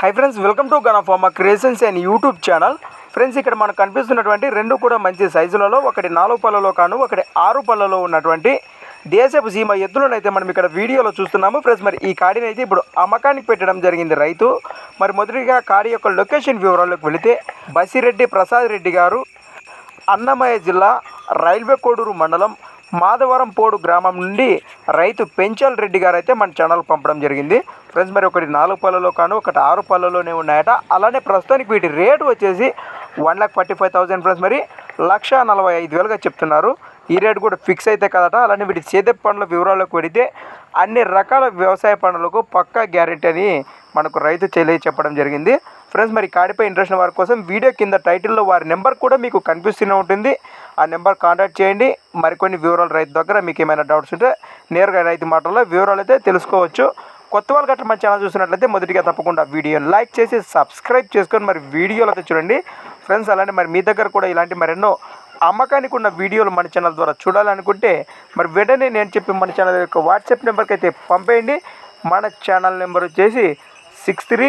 High friends welcome to గనఫార్మా creations and YouTube channel friends ఇక్కడ మనకు కనిపిస్తున్నటువంటి రెండు కూడా మంచి సైజులలో ఒకటి నాలుగు పళ్ళలో కాను ఒకటి ఆరు పళ్ళలో ఉన్నటువంటి దేశపు సీమ ఎద్దులను అయితే మనం ఇక్కడ వీడియోలో చూస్తున్నాము. ఫ్రెండ్స్ మరి ఈ కాడిని అయితే ఇప్పుడు అమ్మకానికి పెట్టడం జరిగింది రైతు. మరి మొదటిగా కాడి యొక్క లొకేషన్ వివరాల్లోకి వెళితే బసిరెడ్డి ప్రసాద్ రెడ్డి గారు అన్నమయ్య జిల్లా రైల్వే కోడూరు మండలం మాధవరం పోడు గ్రామం నుండి రైతు పెంచల్ రెడ్డి గారు అయితే మన ఛానల్ పంపడం జరిగింది. ఫ్రెండ్స్ మరి ఒకటి నాలుగు పళ్ళలో కాను ఒకటి ఆరు పళ్ళలోనే ఉన్నాయట. అలానే ప్రస్తుతానికి వీటి రేటు వచ్చేసి one lakh forty five thousand friends మరి లక్ష నలభై ఐదు వేలుగా చెప్తున్నారు. ఈ రేటు కూడా ఫిక్స్ అయితే కదట. అలానే వీటి చేతి పండ్ల వివరాలకు వెడితే అన్ని రకాల వ్యవసాయ పనులకు పక్కా గ్యారెంటీ అని మనకు రైతు తెలియ చెప్పడం జరిగింది. ఫ్రెండ్స్ మరి కాడిపై ఇంట్రెస్ట్ వారి కోసం వీడియో కింద టైటిల్లో వారి నెంబర్ కూడా మీకు కనిపిస్తూనే ఉంటుంది. ఆ నెంబర్ కాంటాక్ట్ చేయండి. మరికొన్ని వివరాలు రైతు దగ్గర మీకు ఏమైనా డౌట్స్ ఉంటే నేరుగా రైతు మాటల్లో వివరాలు అయితే తెలుసుకోవచ్చు. కొత్త వాళ్ళు గట్రా మన ఛానల్ చూసినట్లయితే మొదటిగా తప్పకుండా వీడియోని లైక్ చేసి సబ్స్క్రైబ్ చేసుకొని మరి వీడియోలు అయితే చూడండి. ఫ్రెండ్స్ అలానే మరి మీ దగ్గర కూడా ఇలాంటి మరెన్నో అమ్మకానికి ఉన్న వీడియోలు మన ఛానల్ ద్వారా చూడాలనుకుంటే మరి వెంటనే నేను చెప్పి మన ఛానల్ యొక్క వాట్సాప్ నెంబర్కి అయితే పంపేయండి. మన ఛానల్ నెంబర్ వచ్చేసి six three